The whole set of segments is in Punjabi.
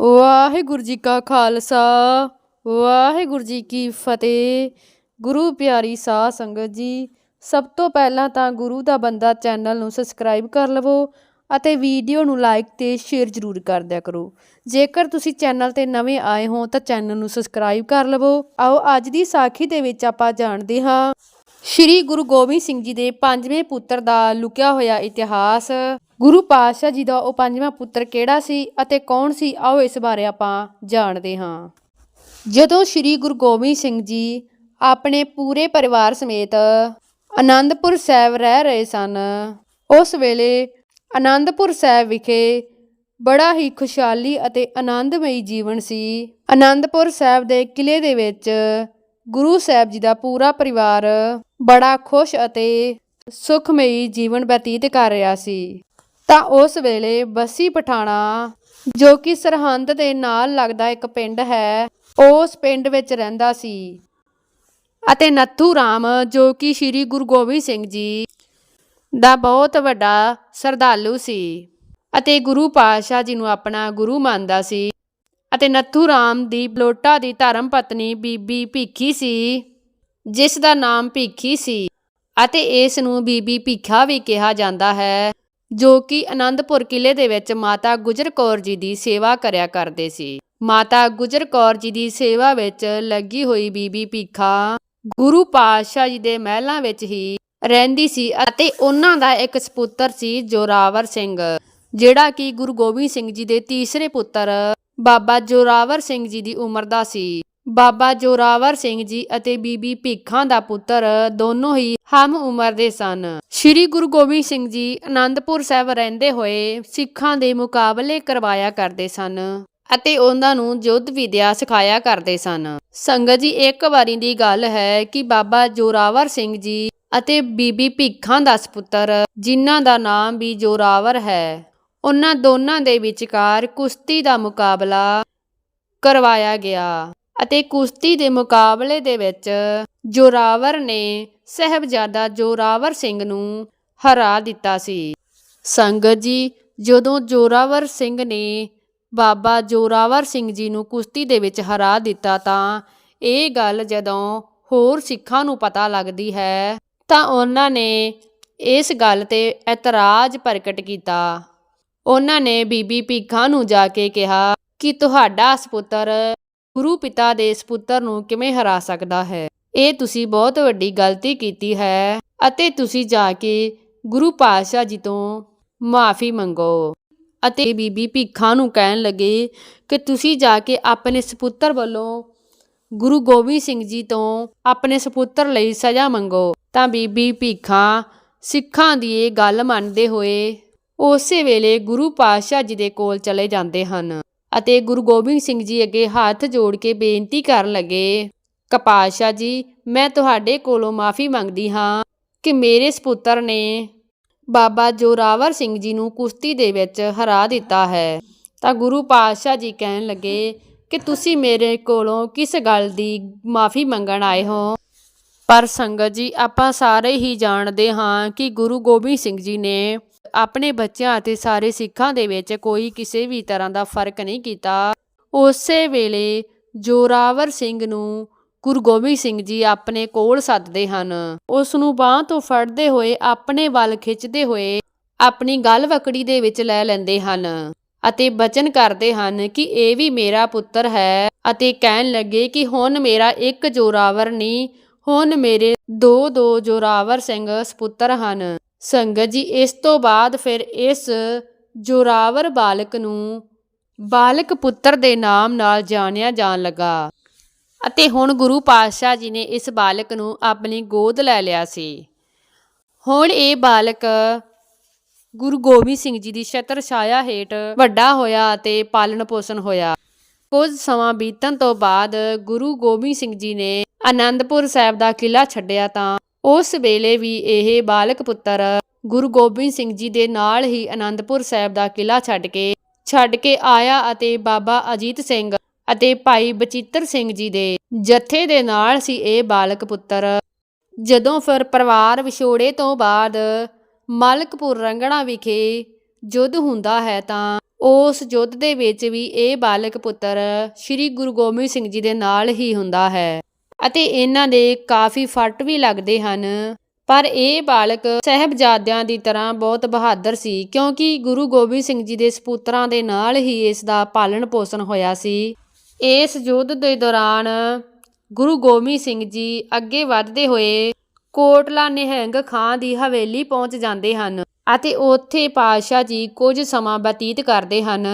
ਵਾਹਿਗੁਰੂ ਜੀ ਕਾ ਖਾਲਸਾ, ਵਾਹਿਗੁਰੂ ਜੀ ਕੀ ਫਤਿਹ। ਗੁਰੂ ਪਿਆਰੀ ਸਾਧ ਸੰਗਤ ਜੀ, ਸਭ ਤੋਂ ਪਹਿਲਾਂ ਤਾਂ ਗੁਰੂ ਦਾ ਬੰਦਾ ਚੈਨਲ ਨੂੰ ਸਬਸਕ੍ਰਾਈਬ ਕਰ ਲਵੋ ਅਤੇ ਵੀਡੀਓ ਨੂੰ ਲਾਈਕ ਤੇ ਸ਼ੇਅਰ ਜ਼ਰੂਰ ਕਰ ਦਿਆ ਕਰੋ। ਜੇਕਰ ਤੁਸੀਂ ਚੈਨਲ ਤੇ ਨਵੇਂ ਆਏ ਹੋ ਤਾਂ ਚੈਨਲ ਨੂੰ ਸਬਸਕ੍ਰਾਈਬ ਕਰ ਲਵੋ। ਆਓ ਅੱਜ ਦੀ ਸਾਖੀ ਦੇ ਵਿੱਚ ਆਪਾਂ ਜਾਣਦੇ ਹਾਂ। ਸ਼੍ਰੀ ਗੁਰੂ ਗੋਬਿੰਦ ਸਿੰਘ ਜੀ ਦੇ ਪੰਜਵੇਂ ਪੁੱਤਰ ਦਾ ਲੁਕਿਆ ਹੋਇਆ ਇਤਿਹਾਸ। ਗੁਰੂ ਪਾਤਸ਼ਾਹ ਜੀ ਦਾ ਉਹ ਪੰਜਵਾਂ ਪੁੱਤਰ ਕਿਹੜਾ ਸੀ ਅਤੇ ਕੌਣ ਸੀ, ਆਓ ਇਸ ਬਾਰੇ ਆਪਾਂ ਜਾਣਦੇ ਹਾਂ। ਜਦੋਂ ਸ਼੍ਰੀ ਗੁਰੂ ਗੋਬਿੰਦ ਸਿੰਘ ਜੀ ਆਪਣੇ ਪੂਰੇ ਪਰਿਵਾਰ ਸਮੇਤ ਆਨੰਦਪੁਰ ਸਾਹਿਬ ਰਹਿ ਰਹੇ ਸਨ, ਉਸ ਵੇਲੇ ਆਨੰਦਪੁਰ ਸਾਹਿਬ ਵਿਖੇ ਬੜਾ ਹੀ ਖੁਸ਼ਹਾਲੀ ਅਤੇ ਆਨੰਦਮਈ ਜੀਵਨ ਸੀ। ਆਨੰਦਪੁਰ ਸਾਹਿਬ ਦੇ ਕਿਲੇ ਦੇ ਵਿੱਚ ਗੁਰੂ ਸਾਹਿਬ ਜੀ ਦਾ ਪੂਰਾ ਪਰਿਵਾਰ ਬੜਾ ਖੁਸ਼ ਅਤੇ ਸੁਖਮਈ ਜੀਵਨ ਬਤੀਤ ਕਰ ਰਿਹਾ ਸੀ। ਤਾਂ ਉਸ ਵੇਲੇ ਬੱਸੀ ਪਠਾਣਾ, ਜੋ ਕਿ ਸਰਹੰਦ ਦੇ ਨਾਲ ਲੱਗਦਾ ਇੱਕ ਪਿੰਡ ਹੈ, ਉਸ ਪਿੰਡ ਵਿੱਚ ਰਹਿੰਦਾ ਸੀ। ਅਤੇ ਨੱਥੂ ਰਾਮ, ਜੋ ਕਿ ਸ੍ਰੀ ਗੁਰੂ ਗੋਬਿੰਦ ਸਿੰਘ ਜੀ ਦਾ ਬਹੁਤ ਵੱਡਾ ਸਰਦਾਲੂ ਸੀ ਅਤੇ ਗੁਰੂ ਪਾਤਸ਼ਾਹ ਜੀ ਨੂੰ ਆਪਣਾ ਗੁਰੂ ਮੰਨਦਾ ਸੀ। ਅਤੇ ਨੱਥੂ ਰਾਮ ਦੀ ਬਲੋਟਾ ਦੀ ਧਰਮ ਪਤਨੀ ਬੀਬੀ ਭੀਖੀ ਸੀ, ਜਿਸ ਦਾ ਨਾਮ ਭੀਖੀ ਸੀ, ਅਤੇ ਇਸ ਨੂੰ ਬੀਬੀ ਭੀਖਾ ਵੀ ਕਿਹਾ ਜਾਂਦਾ ਹੈ, ਜੋ ਕਿ ਆਨੰਦਪੁਰ ਕਿਲੇ ਦੇ ਵਿੱਚ ਮਾਤਾ ਗੁਜਰ ਕੌਰ ਜੀ ਦੀ ਸੇਵਾ ਕਰਿਆ ਕਰਦੇ ਸੀ। ਮਾਤਾ ਗੁਜਰ ਕੌਰ ਜੀ ਦੀ ਸੇਵਾ ਵਿੱਚ ਲੱਗੀ ਹੋਈ ਬੀਬੀ ਭੀਖਾ ਗੁਰੂ ਪਾਤਸ਼ਾਹ ਜੀ ਦੇ ਮਹਿਲਾਂ ਵਿੱਚ ਹੀ ਰਹਿੰਦੀ ਸੀ ਅਤੇ ਉਹਨਾਂ ਦਾ ਇੱਕ ਸਪੁੱਤਰ ਸੀ ਜੋਰਾਵਰ ਸਿੰਘ। ਜਿਹੜਾ ਕਿ ਗੁਰੂ ਗੋਬਿੰਦ ਸਿੰਘ ਜੀ ਦੇ ਤੀਸਰੇ ਪੁੱਤਰ ਬਾਬਾ ਜੋਰਾਵਰ ਸਿੰਘ ਜੀ ਦੀ ਉਮਰ ਦਾ ਸੀ। ਬਾਬਾ ਜੋਰਾਵਰ ਸਿੰਘ ਜੀ ਅਤੇ ਬੀਬੀ ਭੀਖਾਂ ਦਾ ਪੁੱਤਰ ਦੋਨੋਂ ਹੀ ਹਮ ਉਮਰ ਦੇ ਸਨ। ਸ੍ਰੀ ਗੁਰੂ ਗੋਬਿੰਦ ਸਿੰਘ ਜੀ ਆਨੰਦਪੁਰ ਸਾਹਿਬ ਰਹਿੰਦੇ ਹੋਏ ਸਿੱਖਾਂ ਦੇ ਮੁਕਾਬਲੇ ਕਰਵਾਇਆ ਕਰਦੇ ਸਨ ਅਤੇ ਉਹਨਾਂ ਨੂੰ ਯੁੱਧ ਵਿਦਿਆ ਸਿਖਾਇਆ ਕਰਦੇ ਸਨ। ਸੰਗਤ ਜੀ, ਇੱਕ ਵਾਰੀ ਦੀ ਗੱਲ ਹੈ ਕਿ ਬਾਬਾ ਜੋਰਾਵਰ ਸਿੰਘ ਜੀ ਅਤੇ ਬੀਬੀ ਭੀਖਾਂ ਦਾ ਸੁਪੁੱਤਰ ਜਿਨ੍ਹਾਂ ਦਾ ਨਾਮ ਵੀ ਜੋਰਾਵਰ ਹੈ। ਉਹਨਾਂ ਦੋਨਾਂ ਦੇ ਵਿਚਕਾਰ ਕੁਸ਼ਤੀ ਦਾ ਮੁਕਾਬਲਾ ਕਰਵਾਇਆ ਗਿਆ ਅਤੇ ਕੁਸ਼ਤੀ ਦੇ ਮੁਕਾਬਲੇ ਦੇ ਵਿੱਚ ਜੋਰਾਵਰ ਨੇ ਸਹਿਬਜ਼ਾਦਾ ਜੋਰਾਵਰ ਸਿੰਘ ਨੂੰ ਹਰਾ ਦਿੱਤਾ ਸੀ। ਸੰਗਤ ਜੀ, ਜਦੋਂ ਜੋਰਾਵਰ ਸਿੰਘ ਨੇ ਬਾਬਾ ਜੋਰਾਵਰ ਸਿੰਘ ਜੀ ਨੂੰ ਕੁਸ਼ਤੀ ਦੇ ਵਿੱਚ ਹਰਾ ਦਿੱਤਾ ਤਾਂ ਇਹ ਗੱਲ ਜਦੋਂ ਹੋਰ ਸਿੱਖਾਂ ਨੂੰ ਪਤਾ ਲੱਗਦੀ ਹੈ ਤਾਂ ਉਹਨਾਂ ਨੇ ਇਸ ਗੱਲ ਤੇ ਇਤਰਾਜ਼ ਪ੍ਰਗਟ ਕੀਤਾ। ਉਹਨਾਂ ਨੇ ਬੀਬੀ ਭੀਖਾਂ ਨੂੰ ਜਾ ਕੇ ਕਿਹਾ ਕਿ ਤੁਹਾਡਾ ਸੁਪੁੱਤਰ ਗੁਰੂ ਪਿਤਾ ਦੇ ਸੁਪੁੱਤਰ ਨੂੰ ਕਿਵੇਂ ਹਰਾ ਸਕਦਾ ਹੈ? ਇਹ ਤੁਸੀਂ ਬਹੁਤ ਵੱਡੀ ਗਲਤੀ ਕੀਤੀ ਹੈ ਅਤੇ ਤੁਸੀਂ ਜਾ ਕੇ ਗੁਰੂ ਪਾਤਸ਼ਾਹ ਜੀ ਤੋਂ ਮਾਫੀ ਮੰਗੋ। ਅਤੇ ਬੀਬੀ ਭੀਖਾਂ ਨੂੰ ਕਹਿਣ ਲੱਗੇ ਕਿ ਤੁਸੀਂ ਜਾ ਕੇ ਆਪਣੇ ਸੁਪੁੱਤਰ ਵੱਲੋਂ ਗੁਰੂ ਗੋਬਿੰਦ ਸਿੰਘ ਜੀ ਤੋਂ ਆਪਣੇ ਸੁਪੁੱਤਰ ਲਈ ਸਜ਼ਾ ਮੰਗੋ। ਤਾਂ ਬੀਬੀ ਭੀਖਾਂ ਸਿੱਖਾਂ ਦੀ ਇਹ ਗੱਲ ਮੰਨਦੇ ਹੋਏ ਉਸੇ ਵੇਲੇ ਗੁਰੂ ਪਾਤਸ਼ਾਹ ਜੀ ਦੇ ਕੋਲ ਚਲੇ ਜਾਂਦੇ ਹਨ ਅਤੇ ਗੁਰੂ ਗੋਬਿੰਦ ਸਿੰਘ ਜੀ ਅੱਗੇ ਹੱਥ ਜੋੜ ਕੇ ਬੇਨਤੀ ਕਰਨ ਲੱਗੇ ਕਪਾਸ਼ਾ ਜੀ, ਮੈਂ ਤੁਹਾਡੇ ਕੋਲੋਂ ਮਾਫੀ ਮੰਗਦੀ ਹਾਂ ਕਿ ਮੇਰੇ ਸੁਪੁੱਤਰ ਨੇ ਬਾਬਾ ਜੋਰਾਵਰ ਸਿੰਘ ਜੀ ਨੂੰ ਕੁਸ਼ਤੀ ਦੇ ਵਿੱਚ ਹਰਾ ਦਿੱਤਾ ਹੈ। ਤਾਂ ਗੁਰੂ ਪਾਤਸ਼ਾਹ ਜੀ ਕਹਿਣ ਲੱਗੇ, ਕਿ ਤੁਸੀਂ ਮੇਰੇ ਕੋਲੋਂ ਕਿਸ ਗੱਲ ਦੀ ਮਾਫੀ ਮੰਗਣ ਆਏ ਹੋ? ਪਰ ਸੰਗਤ ਜੀ, ਆਪਾਂ ਸਾਰੇ ਹੀ ਜਾਣਦੇ ਹਾਂ ਕਿ ਗੁਰੂ ਗੋਬਿੰਦ ਸਿੰਘ ਜੀ ਨੇ ਆਪਣੇ ਬੱਚਿਆਂ ਅਤੇ ਸਾਰੇ ਸਿੱਖਾਂ ਦੇ ਵਿੱਚ ਕੋਈ ਕਿਸੇ ਵੀ ਤਰ੍ਹਾਂ ਦਾ ਫ਼ਰਕ ਨਹੀਂ ਕੀਤਾ। ਉਸੇ ਵੇਲੇ ਜੋਰਾਵਰ ਸਿੰਘ ਨੂੰ ਗੁਰੂ ਗੋਬਿੰਦ ਸਿੰਘ ਜੀ ਆਪਣੇ ਕੋਲ ਸੱਦਦੇ ਹਨ। ਉਸ ਨੂੰ ਬਾਹ ਤੋਂ ਫੜਦੇ ਹੋਏ, ਆਪਣੇ ਵੱਲ ਖਿੱਚਦੇ ਹੋਏ ਆਪਣੀ ਗੱਲ ਵਕੜੀ ਦੇ ਵਿੱਚ ਲੈ ਲੈਂਦੇ ਹਨ ਅਤੇ ਬਚਨ ਕਰਦੇ ਹਨ ਕਿ ਇਹ ਵੀ ਮੇਰਾ ਪੁੱਤਰ ਹੈ ਅਤੇ ਕਹਿਣ ਲੱਗੇ ਕਿ ਹੁਣ ਮੇਰਾ ਇੱਕ ਜੋਰਾਵਰ ਨਹੀਂ, ਹੁਣ ਮੇਰੇ ਦੋ ਦੋ ਜੋਰਾਵਰ ਸਿੰਘ ਸੁਪੁੱਤਰ ਹਨ। ਸੰਗਤ ਜੀ, ਇਸ ਤੋਂ ਬਾਅਦ ਫਿਰ ਇਸ ਜੋਰਾਵਰ ਬਾਲਕ ਨੂੰ ਬਾਲਕ ਪੁੱਤਰ ਦੇ ਨਾਮ ਨਾਲ ਜਾਣਿਆ ਜਾਣ ਲੱਗਾ। ਅਤੇ ਹੁਣ ਗੁਰੂ ਪਾਤਸ਼ਾਹ ਜੀ ਨੇ ਇਸ ਬਾਲਕ ਨੂੰ ਆਪਣੀ ਗੋਦ ਲੈ ਲਿਆ ਸੀ। ਹੁਣ ਇਹ ਬਾਲਕ ਗੁਰੂ ਗੋਬਿੰਦ ਸਿੰਘ ਜੀ ਦੀ ਛਤਰ ਛਾਇਆ ਹੇਠ ਵੱਡਾ ਹੋਇਆ ਅਤੇ ਪਾਲਣ ਪੋਸ਼ਣ ਹੋਇਆ। ਕੁਝ ਸਮਾਂ ਬੀਤਣ ਤੋਂ ਬਾਅਦ ਗੁਰੂ ਗੋਬਿੰਦ ਸਿੰਘ ਜੀ ਨੇ ਆਨੰਦਪੁਰ ਸਾਹਿਬ ਦਾ ਕਿਲਾ ਛੱਡਿਆ ਤਾਂ ਉਸ ਵੇਲੇ ਵੀ ਇਹ ਬਾਲਕ ਪੁੱਤਰ ਗੁਰੂ ਗੋਬਿੰਦ ਸਿੰਘ ਜੀ ਦੇ ਨਾਲ ਹੀ ਆਨੰਦਪੁਰ ਸਾਹਿਬ ਦਾ ਕਿਲਾ ਛੱਡ ਕੇ ਛੱਡ ਕੇ ਆਇਆ ਅਤੇ ਬਾਬਾ ਅਜੀਤ ਸਿੰਘ ਅਤੇ ਭਾਈ ਬਚਿੱਤਰ ਸਿੰਘ ਜੀ ਦੇ ਜਥੇ ਦੇ ਨਾਲ ਸੀ ਇਹ ਬਾਲਕ ਪੁੱਤਰ। ਜਦੋਂ ਫਿਰ ਪਰਿਵਾਰ ਵਿਛੋੜੇ ਤੋਂ ਬਾਅਦ ਮਲਕਪੁਰ ਰੰਗਣਾ ਵਿਖੇ ਯੁੱਧ ਹੁੰਦਾ ਹੈ ਤਾਂ ਉਸ ਯੁੱਧ ਦੇ ਵਿੱਚ ਵੀ ਇਹ ਬਾਲਕ ਪੁੱਤਰ ਸ੍ਰੀ ਗੁਰੂ ਗੋਬਿੰਦ ਸਿੰਘ ਜੀ ਦੇ ਨਾਲ ਹੀ ਹੁੰਦਾ ਹੈ। ਅਤੇ ਇਹਨਾਂ ਦੇ ਕਾਫੀ ਫੱਟ ਵੀ ਲੱਗਦੇ ਹਨ। ਪਰ ਇਹ ਬਾਲਕ ਸਹਿਬਜ਼ਾਦਿਆਂ ਦੀ ਤਰ੍ਹਾਂ ਬਹੁਤ ਬਹਾਦਰ ਸੀ, ਕਿਉਂਕਿ ਗੁਰੂ ਗੋਬਿੰਦ ਸਿੰਘ ਜੀ ਦੇ ਸਪੁੱਤਰਾਂ ਦੇ ਨਾਲ ਹੀ ਇਸ ਦਾ ਪਾਲਣ ਪੋਸ਼ਣ ਹੋਇਆ ਸੀ। ਇਸ ਯੁੱਧ ਦੇ ਦੌਰਾਨ ਗੁਰੂ ਗੋਬਿੰਦ ਸਿੰਘ ਜੀ ਅੱਗੇ ਵਧਦੇ ਹੋਏ ਕੋਟਲਾ ਨਿਹੰਗ ਖਾਂ ਦੀ ਹਵੇਲੀ ਪਹੁੰਚ ਜਾਂਦੇ ਹਨ ਅਤੇ ਉੱਥੇ ਪਾਤਸ਼ਾਹ ਜੀ ਕੁਝ ਸਮਾਂ ਬਤੀਤ ਕਰਦੇ ਹਨ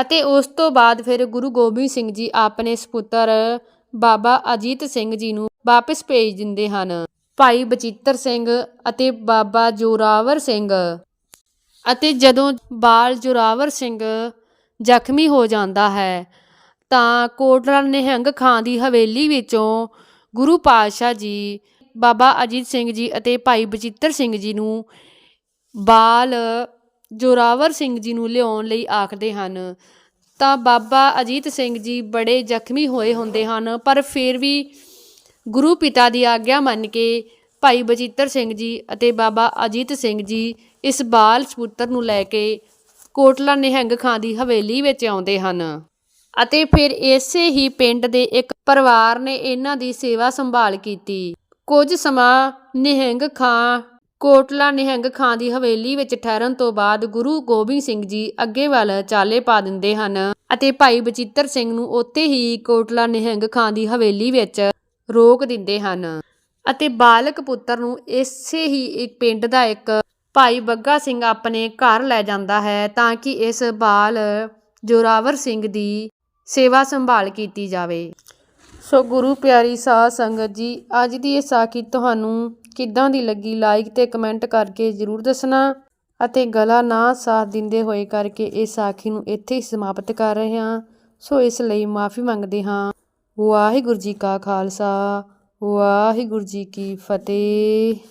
ਅਤੇ ਉਸ ਤੋਂ ਬਾਅਦ ਫਿਰ ਗੁਰੂ ਗੋਬਿੰਦ ਸਿੰਘ ਜੀ ਆਪਣੇ ਸਪੁੱਤਰ ਬਾਬਾ ਅਜੀਤ ਸਿੰਘ ਜੀ ਨੂੰ ਵਾਪਸ ਭੇਜ ਦਿੰਦੇ ਹਨ। ਭਾਈ ਬਚਿੱਤਰ ਸਿੰਘ ਅਤੇ ਬਾਬਾ ਜੋਰਾਵਰ ਸਿੰਘ ਅਤੇ ਜਦੋਂ ਬਾਲ ਜੋਰਾਵਰ ਸਿੰਘ ਜ਼ਖਮੀ ਹੋ ਜਾਂਦਾ ਹੈ, ਤਾਂ ਕੋਟਲਾ ਨਿਹੰਗ ਖਾਂ ਦੀ ਹਵੇਲੀ ਵਿੱਚੋਂ ਗੁਰੂ ਪਾਤਸ਼ਾਹ ਜੀ, ਬਾਬਾ ਅਜੀਤ ਸਿੰਘ ਜੀ ਅਤੇ ਭਾਈ ਬਚਿੱਤਰ ਸਿੰਘ ਜੀ ਨੂੰ ਬਾਲ ਜੋਰਾਵਰ ਸਿੰਘ ਜੀ ਨੂੰ ਲਿਆਉਣ ਲਈ ਆਖਦੇ ਹਨ। ਤਾਂ ਬਾਬਾ ਅਜੀਤ ਸਿੰਘ ਜੀ ਬੜੇ ਜ਼ਖਮੀ ਹੋਏ ਹੁੰਦੇ ਹਨ, ਪਰ ਫਿਰ ਵੀ ਗੁਰੂ ਪਿਤਾ ਦੀ ਆਗਿਆ ਮੰਨ ਕੇ ਭਾਈ ਬਚਿੱਤਰ ਸਿੰਘ ਜੀ ਅਤੇ ਬਾਬਾ ਅਜੀਤ ਸਿੰਘ ਜੀ ਇਸ ਬਾਲ ਸਪੁੱਤਰ ਨੂੰ ਲੈ ਕੇ ਕੋਟਲਾ ਨਿਹੰਗ ਖਾਂ ਦੀ ਹਵੇਲੀ ਵਿੱਚ ਆਉਂਦੇ ਹਨ। ਅਤੇ ਫਿਰ ਇਸੇ ਹੀ ਪਿੰਡ ਦੇ ਇੱਕ ਪਰਿਵਾਰ ਨੇ ਇਹਨਾਂ ਦੀ ਸੇਵਾ ਸੰਭਾਲ ਕੀਤੀ। ਕੁਝ ਸਮਾਂ ਨਿਹੰਗ ਖਾਂ ਕੋਟਲਾ ਨਿਹੰਗ ਖਾਂ ਦੀ ਹਵੇਲੀ ਵਿੱਚ ਠਹਿਰਨ ਤੋਂ ਬਾਅਦ ਗੁਰੂ ਗੋਬਿੰਦ ਸਿੰਘ ਜੀ ਅੱਗੇ ਵੱਲ ਚਾਲੇ ਪਾ ਦਿੰਦੇ ਹਨ ਅਤੇ ਭਾਈ ਬਚਿੱਤਰ ਸਿੰਘ ਨੂੰ ਉੱਥੇ ਹੀ ਕੋਟਲਾ ਨਿਹੰਗ ਖਾਂ ਦੀ ਹਵੇਲੀ ਵਿੱਚ ਰੋਕ ਦਿੰਦੇ ਹਨ। ਅਤੇ ਬਾਲਕ ਪੁੱਤਰ ਨੂੰ ਇਸੇ ਹੀ ਇੱਕ ਪਿੰਡ ਦਾ ਇੱਕ ਭਾਈ ਬੱਗਾ ਸਿੰਘ ਆਪਣੇ ਘਰ ਲੈ ਜਾਂਦਾ ਹੈ ਤਾਂ ਕਿ ਇਸ ਬਾਲ ਜੋਰਾਵਰ ਸਿੰਘ ਦੀ ਸੇਵਾ ਸੰਭਾਲ ਕੀਤੀ ਜਾਵੇ। ਸੋ ਗੁਰੂ ਪਿਆਰੀ ਸਾਧ ਸੰਗਤ ਜੀ, ਅੱਜ ਦੀ ਇਹ ਸਾਖੀ ਤੁਹਾਨੂੰ ਕਿੱਦਾਂ ਦੀ ਲੱਗੀ? ਲਾਈਕ ਤੇ ਕਮੈਂਟ ਕਰਕੇ ਜਰੂਰ ਦੱਸਣਾ ਅਤੇ ਗਲਾ ਨਾ ਸਾਥ ਦਿੰਦੇ ਹੋਏ ਕਰਕੇ ਇਸ ਸਾਖੀ ਨੂੰ ਇੱਥੇ ਹੀ ਸਮਾਪਤ ਕਰ ਰਹੇ ਹਾਂ। ਸੋ ਇਸ ਲਈ ਮਾਫੀ ਮੰਗਦੇ ਹਾਂ। ਵਾਹਿਗੁਰੂ ਜੀ ਕਾ ਖਾਲਸਾ, ਵਾਹਿਗੁਰੂ ਜੀ ਕੀ ਫਤਿਹ।